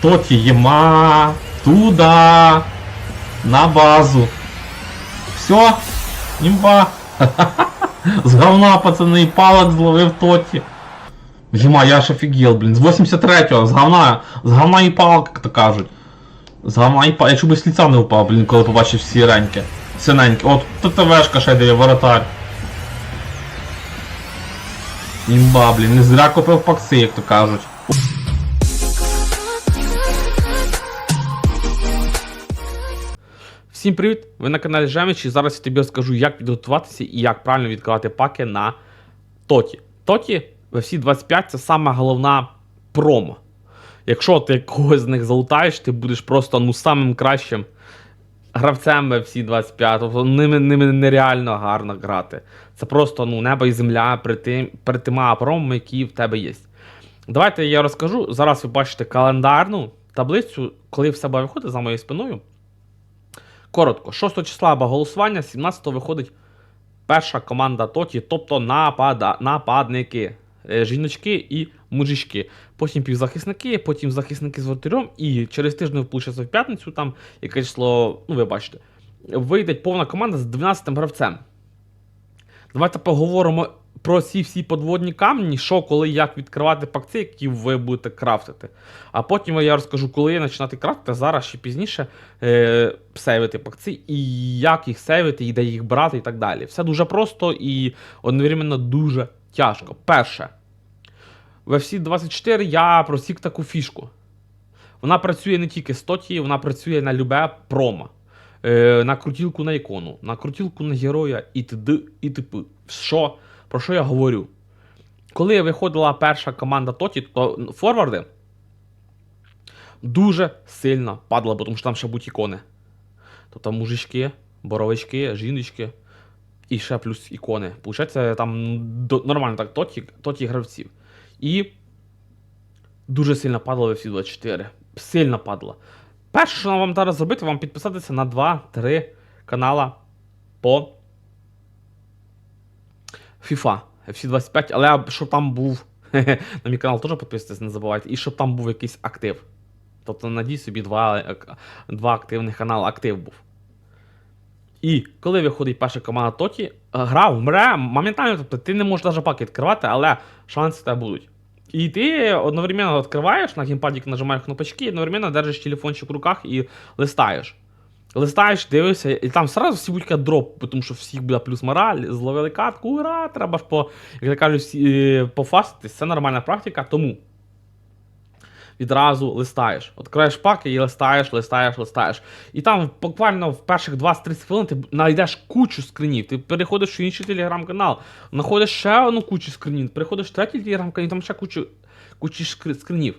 Тоті єма, туда, на базу. Все, імба. З говна, пацани, і палок зловив Тоті. Єма, я ж офігел, блін. З 83-го, з говна, з говна і палок, як то кажуть. З говна і палок. Я чуби з лиця не впав, блін, коли побачив сіреньке. Синеньке. От ТТВшка ще йде, воротар. Імба, блін, не зря купив пакси, як то кажуть. Всім привіт! Ви на каналі Жеміч і зараз я тобі розкажу, як підготуватися і як правильно відкривати паки на Тоті. Тоті всі 25 це сама головна промо. Якщо ти когось з них залутаєш, ти будеш просто ну самим кращим гравцем всі 25. Тобто ними, ними нереально гарно грати. Це просто ну, небо і земля перед, тим, перед тима промами, які в тебе є. Давайте я розкажу. Зараз ви бачите календарну таблицю, коли все буде виходить за моєю спиною. Коротко, 6 числа голосування, 17 виходить перша команда Тоті, тобто напада, нападники, жіночки і мужички. Потім півзахисники, потім захисники з вратарем, і через тиждень, виходить, в п'ятницю, там, яке число, ну ви бачите, вийде повна команда з 12 гравцем. Давайте поговоримо про ці всі подводні камні, що, коли, як відкривати пакці, які ви будете крафтити. А потім я розкажу, коли починати крафтити, зараз ще пізніше е, сейвити пакці, і як їх сейвити, і де їх брати, і так далі. Все дуже просто і одновременно дуже тяжко. Перше, в FC 24 я просік таку фішку. Вона працює не тільки з тоті, вона працює на любе промо. Е, на крутілку на ікону, на крутілку на героя і т.д. і т.п. Що? Про що я говорю? Коли виходила перша команда Тоті, то форварди дуже сильно падали, бо тому що там ще будуть ікони. Тобто мужички, боровички, жіночки і ще плюс ікони. Получається, там нормально так тоті, тоті гравців. І дуже сильно падало всі 24. Сильно падало. Перше, що вам зараз зробити, вам підписатися на 2-3 канала по FIFA FC25, але щоб там був. на мій канал теж підписуйтесь, не забувайте. І щоб там був якийсь актив. Тобто, надій собі два, е, два активних канали актив був. І коли виходить перша команда Тоті, гра вмре моментально, тобто ти не можеш навіть паки відкривати, але шанси тебе будуть. І ти одновременно відкриваєш на геймпаді, нажимаєш кнопочки, і одновременно держиш телефончик в руках і листаєш. Листаєш, дивишся, і там сразу всі будь дроп, тому що всіх буде плюс мораль, зловили катку, ура, треба ж по, як я е, пофаститись, це нормальна практика, тому відразу листаєш. Відкриваєш паки і листаєш, листаєш, листаєш. І там буквально в перших 20-30 хвилин ти знайдеш кучу скринів. Ти переходиш в інший телеграм-канал, знаходиш ще одну кучу скринів, переходиш в третій телеграм-канал, там ще кучу, кучу скринів.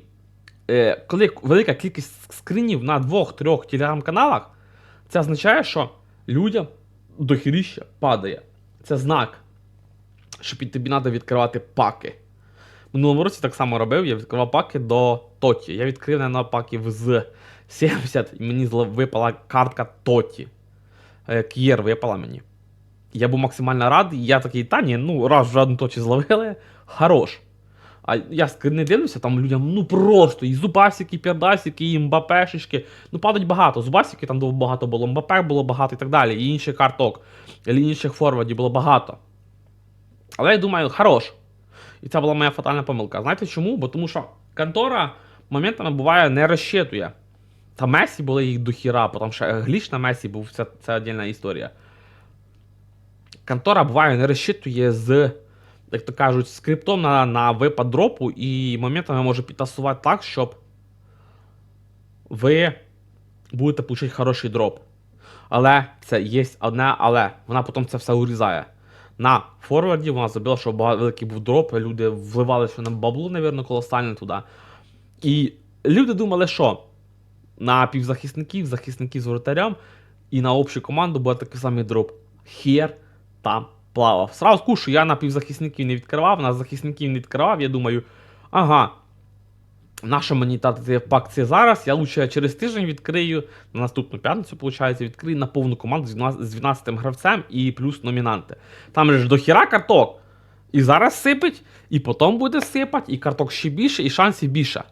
Е, коли велика кількість скринів на двох-трьох телеграм-каналах, це означає, що людям дохіріща падає. Це знак, що під тобі треба відкривати паки. Минулому році так само робив, я відкривав паки до Тоті. Я відкрив на паків з 70, і мені випала картка Тоті. Е, К'єр випала мені. Я був максимально радий, я такий, та ні, ну раз вже одну Тоті зловили, хорош. А я скрини дивлюся, там людям ну просто і зубасики, і пердасики, і мбапешечки. Ну, падають багато. Зубасики там багато було, мбапе було багато і так далі. І інших карток, і інших форвардів було багато. Але я думаю, хорош. І це була моя фатальна помилка. Знаєте чому? Бо тому що контора моментами буває не розчитує. Та Месі були їх до хіра, потім ще гліч на Месі був, це, це віддільна історія. Контора буває не розчитує з, як то кажуть, скриптом на, на випад дропу, і моментами може підтасувати так, щоб ви будете получати хороший дроп. Але це є одне, але вона потім це все урізає. На форварді вона зробила, що великий був дроп, люди вливали що на бабло, навірно, колосальне туди. І люди думали, що на півзахисників, захисників з воротарем і на общу команду буде такий самий дроп. Хер там плавав. Сразу що я на півзахисників не відкривав, на захисників не відкривав, я думаю, ага. Нащо мені дати пак це зараз? Я лучше через тиждень відкрию на наступну п'ятницю, виходить, відкрию на повну команду з 12 з 12 гравцем і плюс номінанти. Там же ж до хіра карток. І зараз сипить, і потім буде сипати, і карток ще більше, і шансів більше.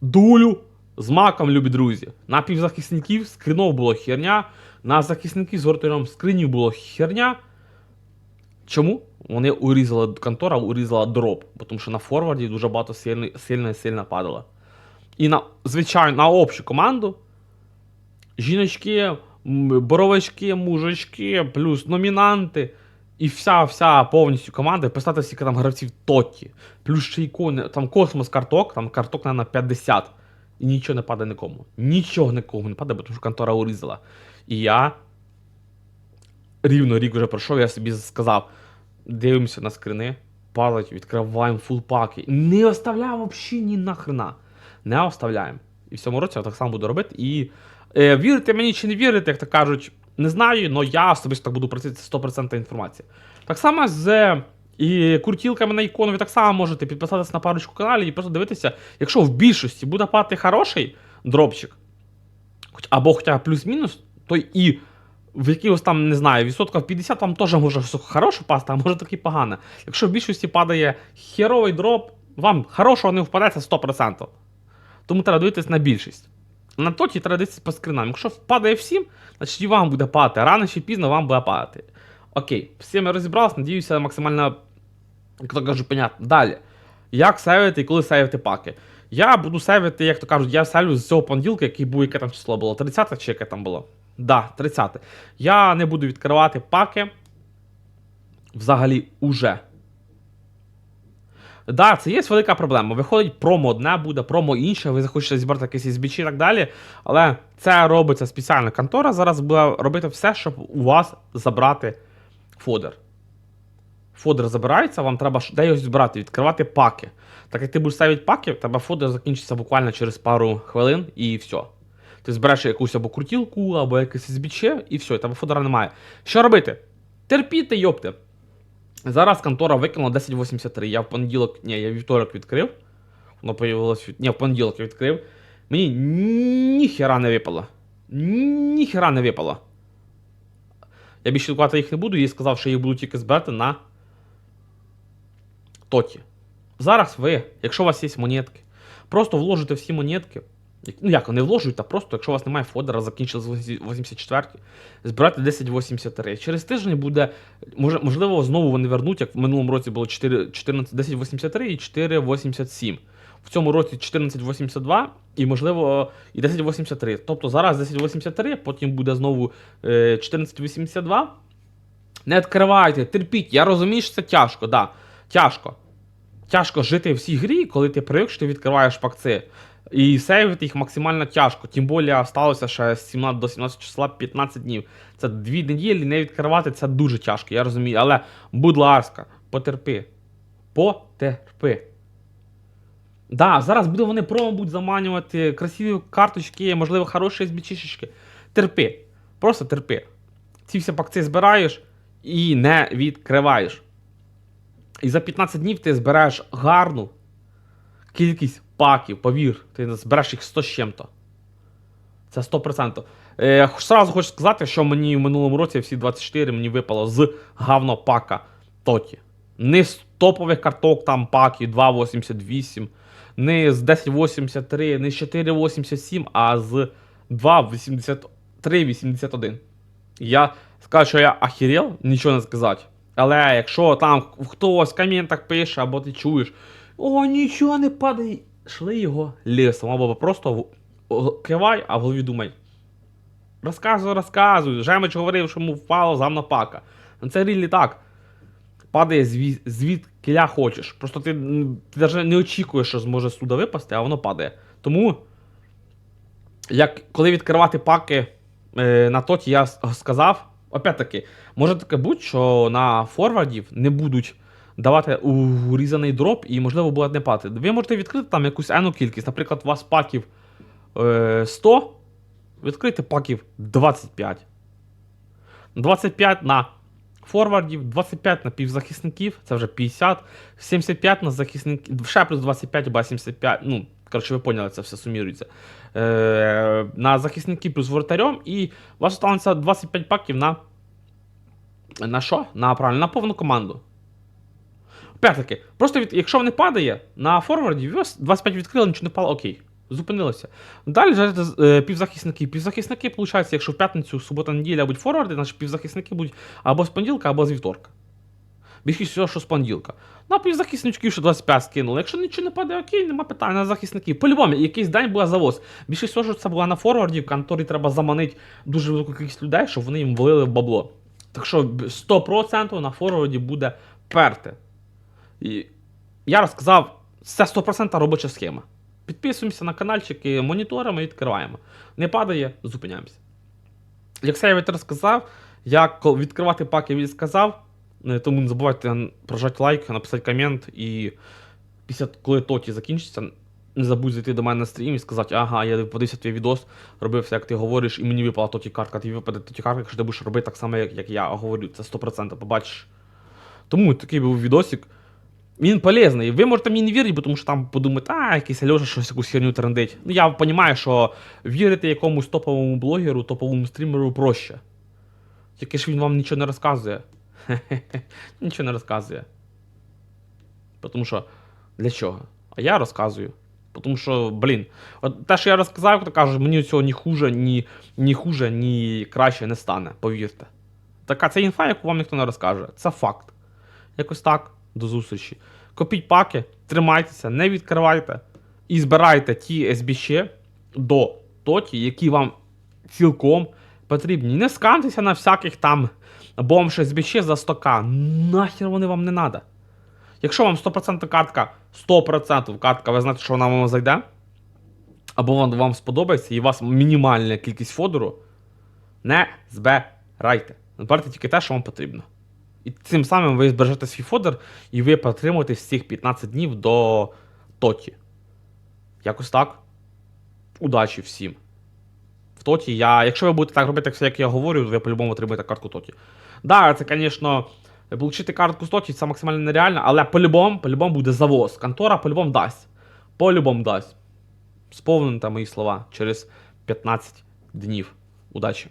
Дулю з маком, любі друзі. На півзахисників скринов було херня, на захисників з гортиром скринів було херня. Чому? Вони урізали, контора урізала дроп, тому що на форварді дуже багато сильно, сильно, сильно падало. І на, звичайно, на общу команду жіночки, боровички, мужички, плюс номінанти. І вся вся повністю команда, представте скільки там гравців Тотті, плюс ще ікони, там космос карток, там карток на 50. І нічого не падає нікому. Нічого нікому не падає, бо тому що контора урізала. І я рівно рік вже пройшов, я собі сказав: дивимося на скрини, падать, відкриваємо фулпаки. Не оставляємо взагалі ні нахрена. Не оставляємо. І в цьому році я так само буду робити. І е, вірите мені чи не вірите, як то кажуть, не знаю, але я особисто так буду працювати 100% інформації. Так само з е, і куртілками на ікону ви так само можете підписатися на парочку каналів і просто дивитися, якщо в більшості буде падати хороший дропчик, або хоча плюс-мінус, то і в якихось там, не знаю, відсотків 50 вам теж може все хороше пасти, а може таки погане. Якщо в більшості падає херовий дроп, вам хорошого не впадеться 100%. Тому треба дивитися на більшість. На тоті треба дивитися по скринам. Якщо впадає всім, значить і вам буде падати. Рано чи пізно вам буде падати. Окей, цим я розібрався, надіюся, максимально, як то кажу, понятно. Далі. Як сейвити і коли сейвити паки? Я буду сейвити, як то кажуть, я сейвлю з цього понеділка, який був, яке там число було? 30 чи яке там було? Да, 30. Я не буду відкривати паки. Взагалі уже. Да, це є велика проблема. Виходить, промо одне буде, промо інше, ви захочете зібрати якісь ізбічі і так далі. Але це робиться спеціальна контора. Зараз буде робити все, щоб у вас забрати фодер. Фодер забирається, вам треба де його збирати, відкривати паки. Так як ти будеш ставити паки, тебе фодер закінчиться буквально через пару хвилин і все. Ти збереш якусь або крутілку, або якесь збіче, і все, і тебе фодера немає. Що робити? Терпіти, йопте. Зараз контора викинула 1083. Я в понеділок, ні, я вівторок відкрив. Воно появилось. Ні, в понеділок я відкрив. Мені ніхера не випало. Ніхера не випало. Я більше шукати їх не буду, і сказав, що їх буду тільки збирати на тоті. Зараз ви, якщо у вас є монетки, просто вложите всі монетки. Ну як, не вложуйте, просто, якщо у вас немає фодера, закінчилось 84, збирайте 1083. Через тиждень буде, може, можливо, знову вони вернуть, як в минулому році було 4, 14, 1083 і 487. В цьому році 1482 і, можливо, і 1083. Тобто зараз 1083, потім буде знову е, 1482. Не відкривайте, терпіть. Я розумію, що це тяжко, да. Тяжко. Тяжко жити в цій грі, коли ти привик, що ти відкриваєш пакци. І сейвити їх максимально тяжко. Тим більше сталося ще з 17 до 17 числа 15 днів. Це дві неділі не відкривати, це дуже тяжко, я розумію. Але, будь ласка, потерпи. Потерпи. Да, зараз буде вони промо заманювати красиві карточки, можливо, хороші збічішечки. Терпи. Просто терпи. Ці всі пакці збираєш і не відкриваєш. І за 15 днів ти збереш гарну кількість паків, повір, ти збереш їх 100 з чим-то. Це 100%. Е, сразу хочу сказати, що мені в минулому році всі 24 мені випало з гавнопака Тоті. Не з топових карток там паків 2,88, не з 10,83, не з 4,87, а з 2,83,81. Я скажу, що я ахірел, нічого не сказати. Але якщо там хтось в коментах пише, або ти чуєш, о, нічого не падає, шли його лісом, або просто кивай, а в голові думай. Розказуй, розказуй. Жемич говорив, що йому впало замнопака. Ну це рілі так. Падає звід, звідкиля хочеш. Просто ти, навіть не очікуєш, що зможе сюди випасти, а воно падає. Тому, як коли відкривати паки е, на тоті, я сказав, опять-таки, може таке бути, що на форвардів не будуть давати урізаний дроп і, можливо, буде не падати. Ви можете відкрити там якусь ену кількість, наприклад, у вас паків е, 100, відкрити паків 25. 25 на форвардів, 25 на півзахисників, це вже 50, 75 на захисників, ще плюс 25 або 75, ну, коротше, ви поняли, це все сумірується. Е, на захисників плюс воротарем, і у вас останеться 25 паків на. На що? На правильно, на повну команду. Опять-таки, просто від, якщо не падає, на форварді 25 відкрили, нічого не впало, окей. Зупинилося. Далі жарите е, півзахисники. Півзахисники, виходить, якщо в п'ятницю, субота, неділя будуть форварди, значить півзахисники будуть або з понеділка, або з вівторка. Більшість всього, що з понеділка. На півзахисничків ще 25 скинули. Якщо нічого не падає, окей, нема питань на захисників. По-любому, якийсь день була завоз. Більшість всього, що це була на форварді, в конторі треба заманити дуже велику кількість людей, щоб вони їм влили в бабло. Так що 100% на форварді буде перти. І я розказав, це 100% робоча схема. Підписуємося на каналчики, моніторимо і відкриваємо. Не падає, зупиняємося. Як розказав, як відкривати паки він сказав, е, тому не забувайте прожати лайк, написати комент і після коли тоті закінчиться, не забудь зайти до мене на стрім і сказати, ага, я подивився твій відос, все, як ти говориш, і мені випала тоті картка, тобі випаде тоті картка, якщо ти будеш робити так само, як, як я говорю. Це 100% побачиш. Тому такий був відосик. Він полезний. Ви можете мені не вірити, тому що там подумаєте, а, якийсь Альоша щось якусь херню трендить. Ну я розумію, що вірити якомусь топовому блогеру, топовому стрімеру проще. Тільки ж він вам нічого не розказує. нічого не розказує. Тому що для чого? А я розказую. Тому що, блін, от те, що я розказав, то кажуть, мені цього ні хуже, ні, ні хуже, ні краще не стане, повірте. Така це інфа, яку вам ніхто не розкаже. Це факт. Якось так. До зустрічі. Копіть паки, тримайтеся, не відкривайте і збирайте ті SBC до тоті, які вам цілком потрібні. Не скамтеся на всяких там бомж SBC за 100к. Нахер вони вам не треба. Якщо вам 100% картка, 100% картка, ви знаєте, що вона вам зайде, або вам, вам сподобається, і у вас мінімальна кількість фодору, не збирайте. Збирайте тільки те, що вам потрібно. І цим самим ви збережете свій фодер, і ви потримуєте всіх 15 днів до тоті. Якось так. Удачі всім. В тоті я. Якщо ви будете так робити, все, як я говорю, ви по-любому отримаєте картку тоті. Да, це, звісно, отримати картку з тоті це максимально нереально, але по-любому, по-любому буде завоз. Контора по-любому дасть. По-любому дасть. Сповнените мої слова через 15 днів. Удачі!